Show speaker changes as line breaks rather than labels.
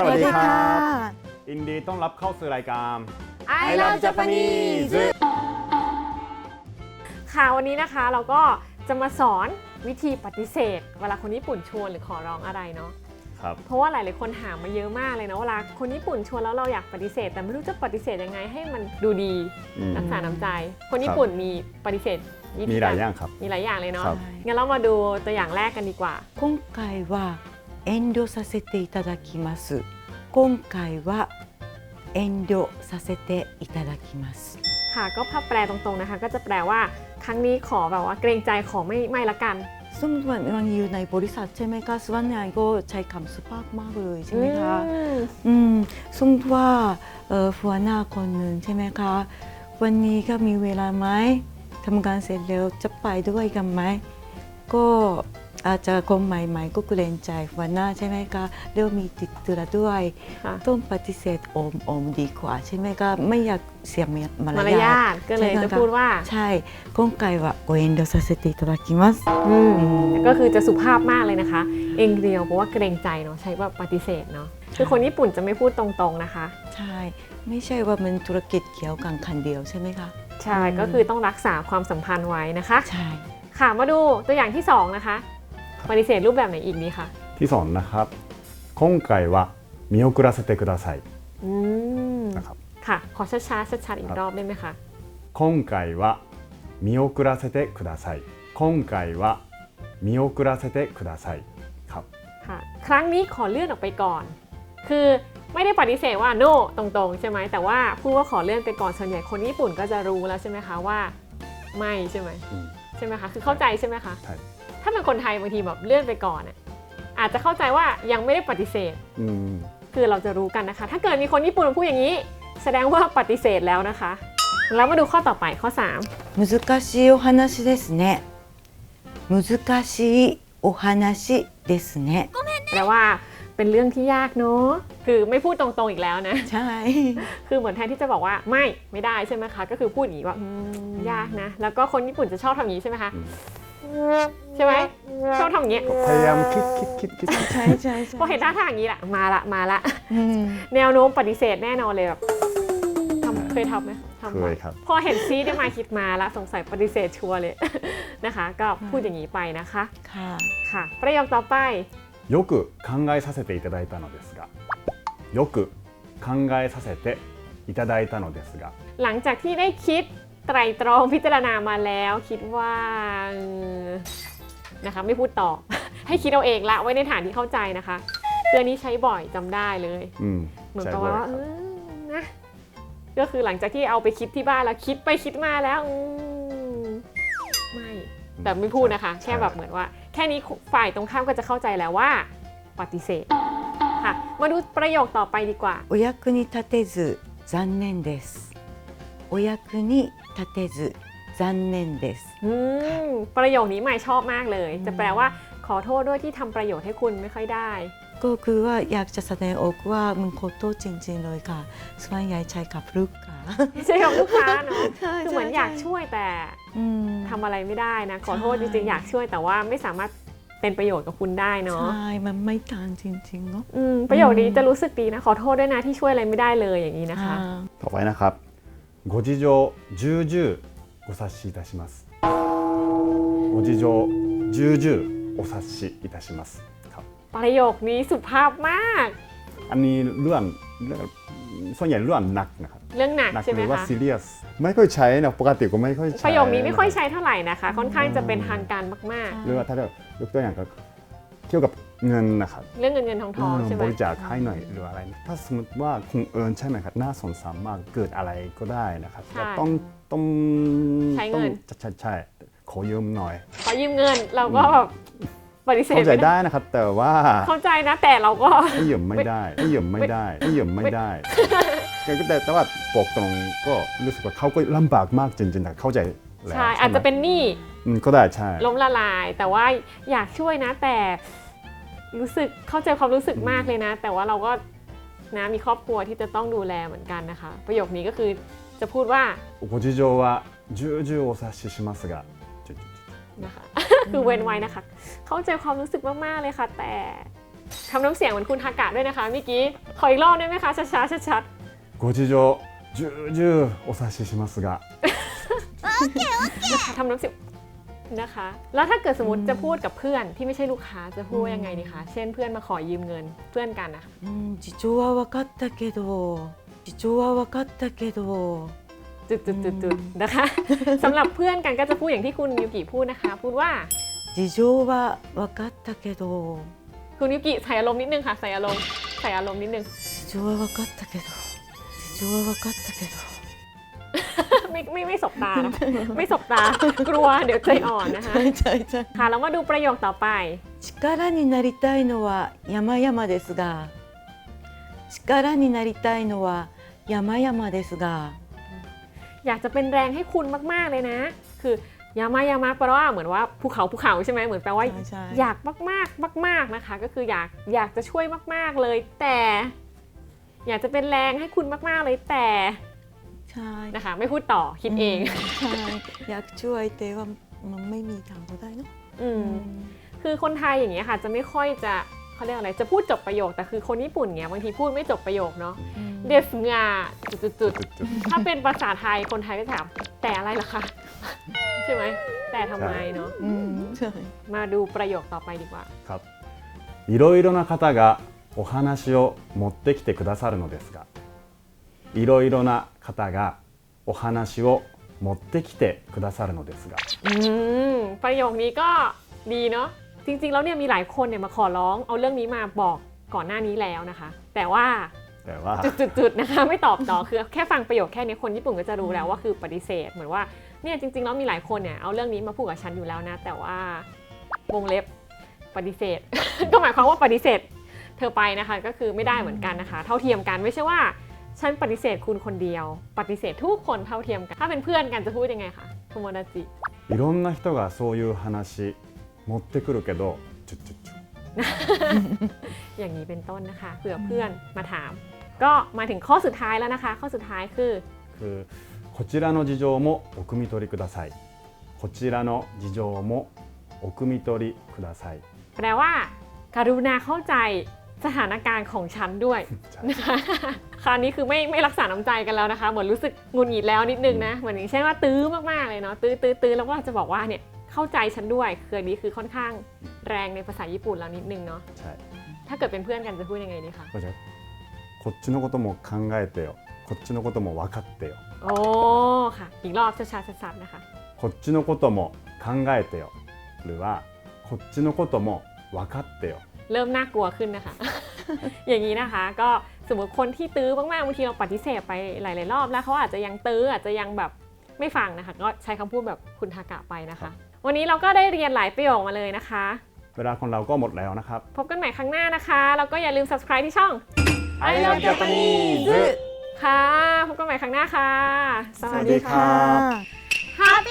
สวัสดีครับ
ยินดีต้อนรับเข้าสู่รายการ
I love Japanese
ค่ะวันนี้นะคะเราก็จะมาสอนวิธีปฏิเสธ เวลาคนญี่ปุ่นชวนหรือขอร้องอะไรเนาะ
ครับ
เพราะว่าหลายๆคนถามมาเยอะมากเลยนะเวลาคนญี่ปุ่นชวนแล้วเราอยากปฏิเสธ แต่ไม่รู้จะปฏิเสธยังไงให้มันดูดี
อืม
รักษาน้ำใจ คนญี่ปุ่นมีปฏิเสธวิ
มี
ธี
หลายอย่างครับ
มีหลายอย่างเลยเนาะ
ครับ
งั้นเรามาดูตัวอย่างแรกกันดีกว่า
今回は 遠慮させていただきます今回は遠慮させていただきます
ค่ะก็ถ้าแปลตรงๆนะคะ ก็จะแปลว่าครั้งนี้ขอแบบว่าเกรงใจขอไม่ไม่ละกัน
ซึ่งมันอยู่ในบริษัทใช่ไหมคะส่วนใหญ่ก็ใช้คำสุภาพมากเลยใช่ไหมคะ
อืม
อืมสมมติว่าเอ่อหัวหน้าคนหนึ่งใช่ไหมคะ วันนี้ก็มีเวลาไหมทำงานเสร็จแล้วจะไปด้วยกันไหม ก็ อาจจะคนใหม่ๆก็เกรงใจหัวหน้าใช่ไหมคะเดี๋ยวมีติดตัวด้วย
ค่ะ
ต้องปฏิเสธโอมโอมดีกว่าใช่ไหมคะไม่อยากเสียมาร
มาร
ยาย า ท
ทก็เลย
ใช่ไหม
จะ
คะ
พูดว่า
ใช่今回はご遠慮させていただきますอืม
ก็คือจะสุภาพมากเลยนะคะ เองเดียวเพราะว่าเกรงใจเนาะใช้ว่าปฏิเสธเนาะคือคนญี่ปุ่นจะไม่พูดตรงๆนะคะ
ใช่ ไม่ใช่ว่ามันธุรกิจเกี่ยวกันคันเดียวใช่ไหมคะ
ใช่ก็คือต้องรักษาความสัมพันธ์ไว้นะคะ
ใช่
ค่ะมาดูตัวอย่างที่สองนะคะ ปฏิเสธรูปแบบไหนอีกดีคะ
ที่สองนะครับ今回は見送らせてください
อืม
นะครับ
ค่ะ ขอช้าๆชัดๆอีกรอบได้ไหมคะ
今回は見送らせてください今回は見送らせてくださいครับ
ค่ะ ครั้งนี้ขอเลื่อนออกไปก่อน คือไม่ได้ปฏิเสธว่า no ตรงๆ ใช่ไหมแต่ว่าพูดว่าขอเลื่อนไปก่อนส่วนใหญ่คนญี่ปุ่นก็จะรู้แล้วใช่ไหมคะว่า ไม่ใช่ไหม
อืม
ใช่ไหมคะคือเข้าใจใช่ไหมคะ
ใช่
ถ้าเป็นคนไทยบางทีแบบเลื่อนไปก่อนอะอาจจะเข้าใจว่ายังไม่ได้ปฏิเสธ
อืม
คือเราจะรู้กันนะคะ ถ้าเกิดมีคนญี่ปุ่นมาพูดอย่างนี้ แสดงว่าปฏิเสธแล้วนะคะ แล้วมาดูข้อต่อไปข้อ 3
難しいお話ですね難しいお話ですね
แปลว่าเป็นเรื่องที่ยากเนาะคือไม่พูดตรงๆอีกแล้วนะ
ใช่
คือเหมือนแทนที่จะบอกว่าไม่ไม่ได้ใช่ไหมคะ ก็คือพูดอย่างนี้ว่าอืมยากนะ แล้วก็คนญี่ปุ่นจะชอบทำอย่างนี้ใช่ไหมคะ ใช่ไหมชอบทำอย่างนี้
พยายามคิดคิดคิดคิดคิด
ใช่ใช่ใช่
พอเห็นท่าทางอย่างนี้แหละมาละมาละ
อืม
แนวโน้มปฏิเสธแน่นอนเลยแบบทำเคยทำไหมทำ
เค
บ่อย
ครับ
พอเห็นซีได้มาคิดมาละสงสัยปฏิเสธชัวร์เลย นะคะ ก็พูดอย่างนี้ไปนะคะ
ค่ะ
ค่ะ ประโยคต่อไป
よく考えさせていただいたのですがよく考えさせていただいたのですが
หลังจากที่ได้คิด ไตรตรองพิจารณามาแล้ว คิดว่าเออนะคะไม่พูดต่อ ให้คิดเอาเองละไว้ในฐานที่เข้าใจนะคะเรื่องนี้ใช้บ่อยจำได้เลย
อืม
เหมือน
ใช่
กับ
ด้วย
ว่า
ค
เอ
รับ
อนะก็คือหลังจากที่เอาไปคิดที่บ้านแล้วคิดไปคิดมาแล้วอืมไม่แต่ไม่พูดนะคะ แค่แบบเหมือนว่า แค่นี้ฝ่ายตรงข้ามก็จะเข้าใจแล้วว่า ปฏิเสธค่ะ มาดูประโยคต่อไปดีกว่า
お役に立てず残念ですお役に 立てず残念です
อืมประโยคนี้ใหม่ชอบมากเลย จะแปลว่าขอโทษด้วยที่ทำประโยชน์ให้คุณไม่ค่อยได้
ก็คือว่าอยากจะแสดงออกว่ามันขอโทษจริงๆเลยค่ะส่วนใหญ่ใช้กับลูกค่ะ
ใช่กับลูกค้าเนาะ
ใช่
คือเหมือนอยากช่วยแต่
อืม
ทำอะไรไม่ได้นะ ขอโทษ
ใช่
จริงๆอยากช่วยแต่ว่าไม่สามารถเป็นประโยชน์กับคุณได้เนาะ
ใช่มันไม่ทานจริงๆเนาะ
อืมประโยคนี้จะรู้สึกดีนะ ขอโทษด้วยนะที่ช่วยอะไรไม่ได้เลยอย่างนี้นะคะ
อ่า
ต่อไปนะครับ ご事情重々お察しいたしますご事情重々お察しいたしますครับ
ประโยคนี้สุภาพมาก
อันนี้เรื่องเรื่องส่วนใหญ่เรื่องหนักนะครับ
เรื่องหนัก
หนัก
ใช่ไห
ห
ม
รือว่า
คะ
ซีเรียสไม่ค่อยใช้นะปกติก็ไม่ค่อยใช้
ประโยคนี้ไม่ค่อยใช้เท่าไหร่นะคะ ค่อนข้างจะเป็นทางการมาก
หรือว่าถ้าเรายกตัวอย่างก็เกี่ยวกับ เงินนะครับ
ๆเรื่องเงินเงินทองทองใช่ไหม
บริจาคให้หน่อยหรืออะไรนะถ้าสมมติว่าคงเอิญใช่ไหมครับน่าสงสารมากเกิดอะไรก็ได้นะครับ
ใช่
แต่ต้องต้อง
ใช้เงิน
ต้องใช่ใช่ขอยืมหน่อย
ขอยืมเงินเราก็แบบปฏิเสธ
เข้าใจ
ไม่ได้
ได้นะครับ แต่ว่า
เข้าใจนะแต่เราก็
ให้ยืมไม่ได้ให้ยืมไม่ได้ให้ยืมไม่ได้ก็แต่แต่ว่าบอกตรงก็รู้สึกว่าเขาก็ลำบากมากจริงๆนะเข้าใจแล้ว
ใช่
ไหม
อาจจะเป็นหนี้
อืมก็ได้ใช่
ล้มละลายแต่ว่าอยากช่วยนะแต่ รู้สึกเข้าใจความรู้สึกมากเลยนะ แต่ว่าเราก็นะมีครอบครัวที่จะต้องดูแลเหมือนกันนะคะ ประโยคนี้ก็คือจะพูดว่า
ご事情は重々お察ししますがちょちょ
นะคะ คือเว้นไว้นะคะ เข้าใจความรู้สึกมากๆเลยค่ะ แต่ ทำน้ำเสียงเหมือนคุณทากะด้วยนะคะเมื่อกี้ขออีกรอบได้ไหมคะช้าๆชัด
ご事情重々お察ししますが
ๆทำน้ำเสียง นะคะ แล้วถ้าเกิดสมมติจะพูดกับเพื่อนที่ไม่ใช่ลูกค้าจะพูดว่ายังไงดีคะเช่นเพื่อนมาขอยืมเงินเพื่อนกันนะคะ
うん事情は分かったけど事情は分かったけど
จุดๆๆๆนะคะ สำหรับเพื่อนกันก็จะพูดอย่างที่คุณยูกิพูดนะคะ พูดว่า
事情は分かったけど
คุณยูกิใส่อารมณ์นิดนึงค่ะใส่อารมณ์ใส่อารมณ์นิดนึง
事情は分かったけど事情は分かったけど
ไม่ไม่ไม่สบตานะไม่สบตากลัวเดี๋ยวใจอ่อนนะคะ
ใช่ใช่ใช่
ค่ะแล้วมาดูประโยคต่อไป
力になりたいのは山々ですが力になりたいのは山々ですが
อยากจะเป็นแรงให้คุณมาก ๆ เลยนะ คือยามายามะแปลว่าเหมือนว่าภูเขาภูเขาใช่ไหมเหมือนแปลว่า
ใช่ใช่
อยากมากๆ มาก ๆนะคะ ก็คืออยากอยากจะช่วยมาก ๆเลย แต่ อยากจะเป็นแรงให้คุณมาก ๆเลยแต่
ใช่
นะคะ ไม่พูดต่อคิดเอง
ใช่อยากช่วยแต่ว่ามันไม่มีทางก็ได้เนอะ
อืมคือคนไทยอย่างเงี้ยค่ะ จะไม่ค่อยจะเขาเรียกอะไรจะพูดจบประโยคแต่คือคนญี่ปุ่นเงี้ยบางทีพูดไม่จบประโยคเนาะ
อืม
เดสงาจุดๆๆ ถ้าเป็นภาษาไทยคนไทยก็ถามแต่อะไรล่ะคะ ใช่ไหมแต่ทำไมเนาะ
อืมใช่
มาดูประโยคต่อไปดีกว่า
ครับいろいろな方がお話を持ってきてくださるのですがいろいろな 方がお話を持ってきてくださるのですが
อืมประโยคนี้ก็ดีเนาะจริงๆแล้วเนี่ยมีหลายคนเนี่ยมาขอร้องเอาเรื่องนี้มาบอกก่อนหน้านี้แล้วนะคะ แต่ว่า
แต่ว่า
จุดๆๆนะคะ ไม่ตอบต่อคือแค่ฟังประโยคแค่นี้คนญี่ปุ่นก็จะรู้แล้วว่าคือปฏิเสธ เหมือนว่าเนี่ยจริงๆแล้วมีหลายคนเนี่ยเอาเรื่องนี้มาพูดกับฉันอยู่แล้วนะ แต่ว่าวงเล็บปฏิเสธ ก็หมายความว่าปฏิเสธ เธอไปนะคะก็คือไม่ได้เหมือนกันนะคะ เท่าเทียมกันไม่ใช่ว่า ฉันปฏิเสธคุณคนเดียว ปฏิเสธทุกคนเท่าเทียมกัน ถ้าเป็นเพื่อนกันจะพูดยังไงคะโทโมดาจิ
いろんな人がそういう話持ってくるけどチュッチュッチュ
อย่างนี้เป็นต้นนะคะเผื่อเพื่อนมาถาม ก็มาถึงข้อสุดท้ายแล้วนะคะ ข้อสุดท้ายคือ
คือこちらの事情もお汲み取りくださいこちらの事情もお汲み取りください
แปลว่า การุณาเข้าใจ สถานการณ์ของฉันด้วย
ใช่
นะคะ คราวนี้คือไม่ไม่รักษาน้ำใจกันแล้วนะคะ เหมือนรู้สึกหงุนหงิดแล้วนิดนึงนะ เหมือนอย่างเช่นว่าตื้อมากๆเลยเนาะ ตื้อตื้อตื้อแล้วก็จะบอกว่าเนี่ยเข้าใจฉันด้วย คืออันนี้คือค่อนข้างแรงในภาษาญี่ปุ่นแล้วนิดนึงเนาะ
ใช่
ถ้าเกิดเป็นเพื่อนกันจะพูดยังไงดีคะ
ก็จะこっちのことも考えてよこっちのことも分かってよ
โอ้ค่ะ อีกรอบช้าๆชัดๆนะคะ
こっちのことも考えてよหรือว่าこっちのことも分かってよ
เริ่มน่ากลัวขึ้นนะคะ อย่างนี้นะคะก็สมมติคนที่ตื้อมากๆบางทีเราปฏิเสธไปหลาย ๆ รอบ แล้วเขาอาจจะยังตื้ออาจจะยังแบบไม่ฟังนะคะ ก็ใช้คำพูดแบบคุณทากะไปนะคะ วันนี้เราก็ได้เรียนหลายประโยคมาเลยนะคะ
เวลาของเราก็หมดแล้วนะครับ
พบกันใหม่ครั้งหน้านะคะ แล้วก็อย่าลืม subscribe ที่ช่อง
I love Japanese
ค่ะพบกันใหม่ครั้งหน้าค่ะ สวัส
สวัส
ดี
ดี
ค่ะ
ครับ